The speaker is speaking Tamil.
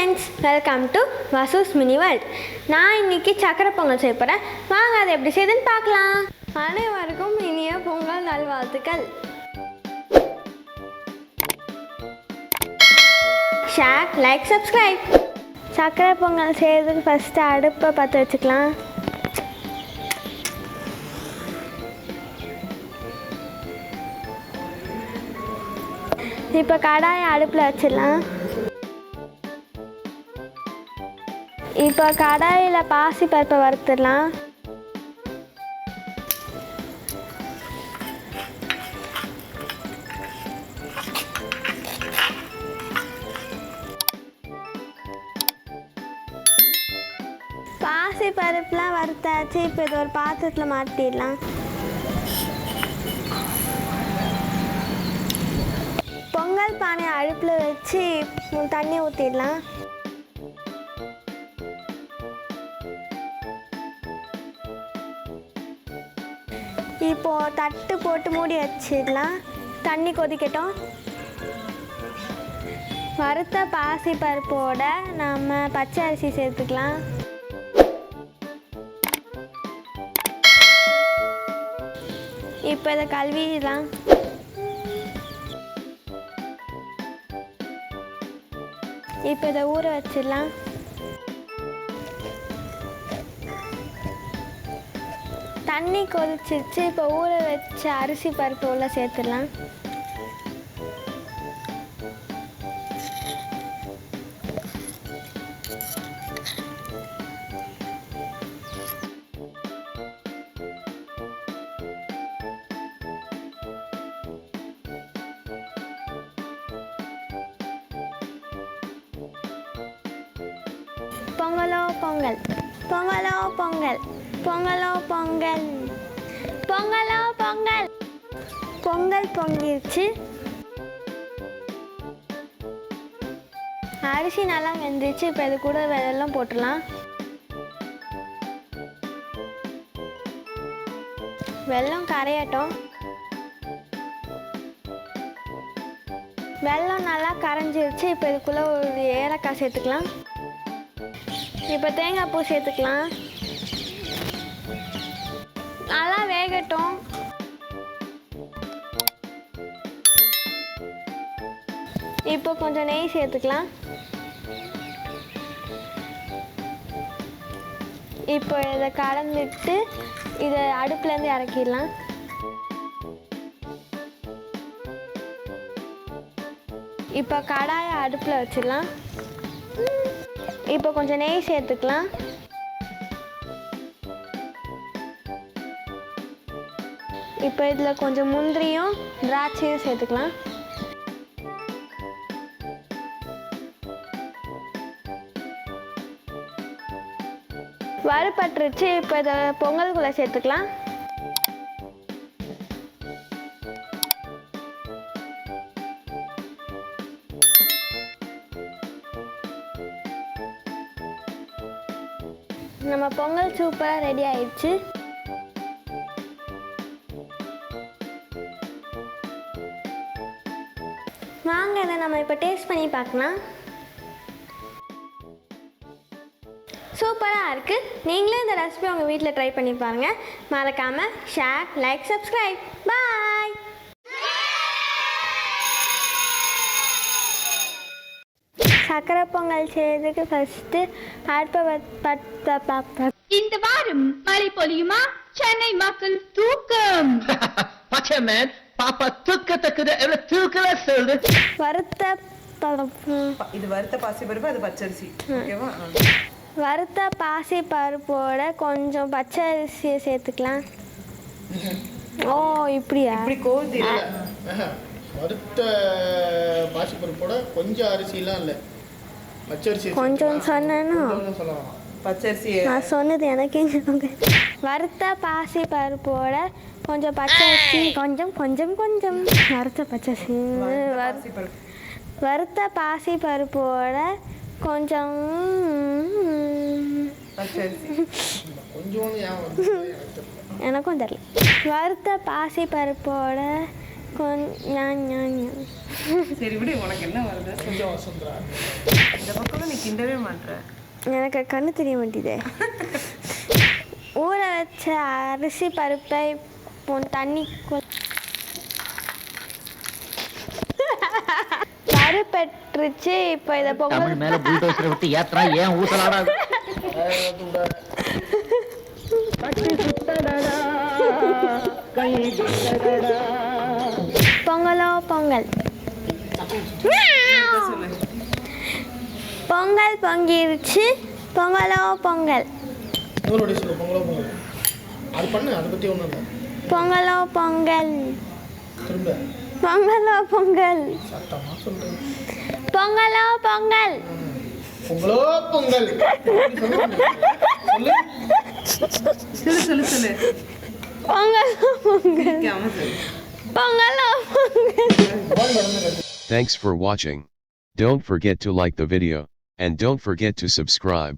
Friends welcome to Vasu's mini world நான் இன்னைக்கு சக்கரை பொங்கல் செய்ய போகிறேன் வாங்க அதை எப்படி செய்யுதுன்னு பார்க்கலாம். அனைவருக்கும் இனிய பொங்கல் நல்வாழ்த்துக்கள். ஷேர் லைக் சப்ஸ்கிரைப் சக்கரை பொங்கல் செய்யறதுக்கு ஃபஸ்ட்டு அடுப்பை பற்ற வச்சுக்கலாம். இப்போ கடாயை அடுப்பில் வச்சிடலாம். இப்போ கடாயில் பாசி பருப்பை வறுத்துடலாம். பாசி பருப்புலாம் வறுத்தாச்சு இப்போ இது ஒரு பாத்திரத்தில் மாட்டிடலாம். பொங்கல் பானை அடுப்பில் வச்சு தண்ணி ஊற்றிடலாம் இப்போ தட்டு போட்டு மூடி வச்சிடலாம். தண்ணி கொதிக்கட்டும். வறுத்த பாசி பருப்போட நம்ம பச்சை அரிசி சேர்த்துக்கலாம். இப்போ இதை கழுவிடலாம். இப்போ இதை ஊற வச்சிடலாம். தண்ணி கொதிச்சிருச்சு. இப்போ ஊற வச்ச அரிசி பருப்பு உள்ள சேர்த்துடலாம். பொங்கலோ பொங்கல். பொங்கலோ பொங்கல். பொங்கலோ பொங்கல். பொங்கலோ பொங்கல். பொங்கல் பொங்கிருச்சு. அரிசி நல்லா வெந்துருச்சு. இப்போ இது கூட வெள்ளம் போட்டுடலாம் வெல்லம் கரையட்டும். வெள்ளம் நல்லா கரைஞ்சிருச்சு. இப்போ இதுக்குள்ளே ஒரு ஏலக்காய் சேர்த்துக்கலாம். இப்போ தேங்காய் பூ சேர்த்துக்கலாம். இப்போ கொஞ்சம் நெய் சேர்த்துக்கலாம். இப்போ இதை கலந்துட்டு இதை அடுப்புலேருந்து இறக்கிடலாம். இப்போ கடாயை அடுப்பில் வச்சிடலாம். இப்போ கொஞ்சம் நெய் சேர்த்துக்கலாம். இப்போ இதில் கொஞ்சம் முந்திரியும் திராட்சையும் சேர்த்துக்கலாம். வறுபட்டுருச்சு இப்போ இதை பொங்கலுக்குள்ளே சேர்த்துக்கலாம். நம்ம பொங்கல் சூப்பராக ரெடி ஆயிடுச்சு வாங்க இதை நம்ம இப்போ டேஸ்ட் பண்ணி பார்க்கலாம். சூப்பராக இருக்குது நீங்களும் இந்த ரெசிபி உங்கள் வீட்டில் ட்ரை பண்ணி பாருங்கள் மறக்காமல் ஷேர் லைக் சப்ஸ்கிரைப் பாய் சக்கரை பொங்கல் செய்யறதுக்கு ஃபஸ்ட்டு அடுப்பை இந்த வாரம் மழை பொழியுமா? சென்னை மக்கள் தூக்கம். பச்சைமேன் பாப்பா தூக்கத்தக்குது எவ்வளவு தூக்கல சொல்லு வறுத்த இது வறுத்த பாசிப்பருப்பு அது பச்சரிசி. ஓகேவா. வறுத்த பாசி பருப்போட கொஞ்சம் பச்சை அரிசியை சேர்த்துக்கலாம். ஓ இப்படியா? இப்படி கோதி வறுத்த பாசிப்பருப்போட கொஞ்சம் அரிசிலாம் இல்லை. பச்சரிசி கொஞ்சம் சொன்னேன்னா சொல்லலாம். பச்சரிசி நான் சொன்னது எனக்கே. வறுத்த பாசி பருப்போட கொஞ்சம் பச்சை அரிசி கொஞ்சம் கொஞ்சம் கொஞ்சம். வறுத்த பச்சரிசி வறுத்த பாசி பருப்போட கொஞ்சம் எனக்கும் தெரியல. வறுத்த பாசி பருப்போட கொஞ்சம் சரி விடு உனக்கு என்ன வருது? கொஞ்சம் வசந்தரா? இந்த பக்கம் நீ கிண்டவே மாட்ற. எனக்கு கண்ணு தெரிய மாட்டேதே ஊற வச்ச அரிசி பருப்பை தண்ணி பருப்பெற்றுச்சு இப்போ இதை பொங்கல் தமிழ் மேல புல்டோசரை விட்டு ஏத்துறா ஏன் ஊசலாடாது பொங்கலோ பொங்கல். பொங்கல் பொங்கிருச்சு. பொங்கலோ பொங்கல். சொல்லு பொங்கலோ பொங்கல். அது பண்ணு அதை பற்றி ஒன்றும் இல்லை. பொங்கலோ பொங்கல். திரும்ப. பொங்கலோ பொங்கல். சத்தமாக சொல்லு பொங்கலோ பொங்கல் பொங்கலோ பொங்கல் சொல்லு சொல்லு சொல்லு சொல்லு பொங்கலோ பொங்கல் கேம சொல்லு பொங்கலோ பொங்கல் பால் நடந்து Thanks for watching. Don't forget to like the video, and don't forget to subscribe.